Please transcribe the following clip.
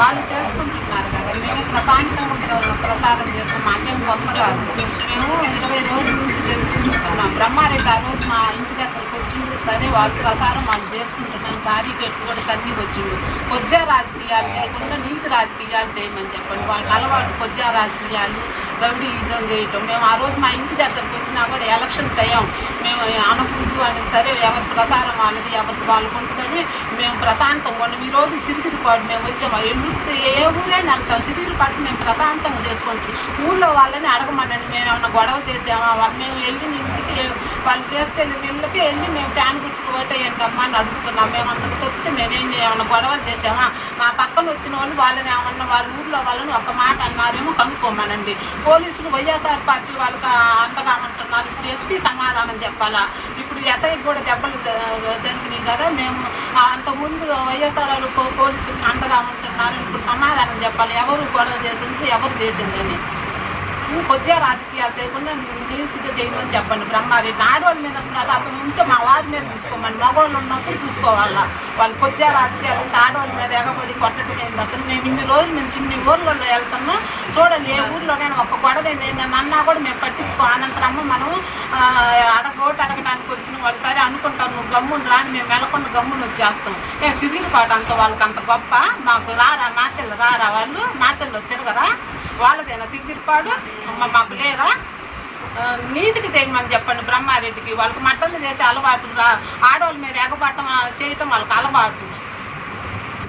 వాళ్ళు చేసుకుంటున్నారు కదా. మేము ప్రశాంతంగా ప్ర- ప్రసాదం చేస్తాం. మాకేం గొప్ప కాదు. మేము ఇరవై రోజుల నుంచి తిరుగు- తిరుగుతున్నాం బ్రహ్మారెడ్డి ఆ రోజు మా ఇంటి దగ్గర సరే వాళ్ళు ప్రసారం వాళ్ళు చేసుకుంటున్నాను తారీఖు కూడా తన్ని వచ్చిండు. కొద్దిగా రాజకీయాలు చేయకుండా నీతి రాజకీయాలు చేయమని చెప్పండి. వాళ్ళకి అలవాటు కొద్దిగా రాజకీయాలు రౌడీయిజం చేయటం. మేము ఆ రోజు మా ఇంటి దగ్గరకు వచ్చినా కూడా ఎలక్షన్ టైం మేము అనకూడదు అని సరే ఎవరి ప్రసారం వాళ్ళది ఎవరికి వాళ్ళకు ఉంటుందని మేము ప్రశాంతంగా ఉన్నాం. ఈరోజు సిరిగిరిపాటు మేము వచ్చాము ఎల్లుడితే ఏ ఊరైనా వెళ్తాం. సిరిగిరిపాటు మేము ప్రశాంతంగా చేసుకుంటాం ఊళ్ళో వాళ్ళని అడగమనండి మేము ఏమన్నా గొడవ చేసామా? మేము వెళ్ళిన ఇంటికి వాళ్ళు తీసుకెళ్ళిన ఇళ్ళకి వెళ్ళి మేము ఫ్యాన్ గుర్తుకు ఓటేయండి అమ్మా అని అడుగుతున్నాం. మేము అంతకు తప్పితే మేమేం చేయమన్నా గొడవలు చేసామా మా పక్కన వచ్చిన వాళ్ళు వాళ్ళని ఏమన్నా వాళ్ళ ఊర్లో వాళ్ళని ఒక మాట అన్నారేమో కనుక్కోమనండి. పోలీసులు వైఎస్ఆర్ పార్టీ వాళ్ళకి అండగామంటున్నారు ఇప్పుడు ఎస్పీ సమాధానం చెప్పాలా? ఇప్పుడు ఎస్ఐకి కూడా దెబ్బలు జరిగినాయి కదా. మేము అంతకుముందు వైఎస్ఆర్ వాళ్ళు పోలీసులు అండగామంటున్నారు అండగా ఉంటున్నారు. ఇప్పుడు సమాధానం చెప్పాలి. ఎవరు గొడవ చేసింది? ఎవరు చేసిందని. కొద్దిగా రాజకీయాలు చేయకుండా నీతిగా చేయమని చెప్పండి. బ్రహ్మారెడ్డి ఆడవాళ్ళ మీద ప్రతాపం ఉంటే మా వారి మీద చూసుకోమని మగవాళ్ళు ఉన్నప్పుడు చూసుకోవాలా? వాళ్ళు కొద్దిగా రాజకీయాలు ఆడవాళ్ళ మీద ఎగబడి కొట్టడం ఏంది? అసలు మేము ఇన్ని రోజుల నుంచి ఇన్ని ఊర్లలో వెళ్తున్నా చూడండి ఏ ఊర్లోనైనా ఒక గొడవ నేను అన్నా కూడా మేము పట్టించుకో అనంతరమ్మ మనం అడగ రోడ్డు అడగడానికి వచ్చిన వాళ్ళు సరే అనుకుంటాం నువ్వు గమ్మును రాని మేము వెళ్ళకుండా గమ్మును వచ్చేస్తాం. ఏ సిరిగిరిపాటు అంత వాళ్ళకి అంత గొప్ప? మాకు రారా మాచెల్ల రారా వాళ్ళు? మాచెల్లో తిరగరా? వాళ్ళదేనా సిగ్గిరిపాడు? అమ్మ మాకు లేరా? నీతికి చేయమని చెప్పండి బ్రహ్మారెడ్డికి. వాళ్ళకి మట్టలు చేసే అలవాటు రా. ఆడవాళ్ళ మీద ఎగబట్టం చేయటం వాళ్ళకి అలవాటు.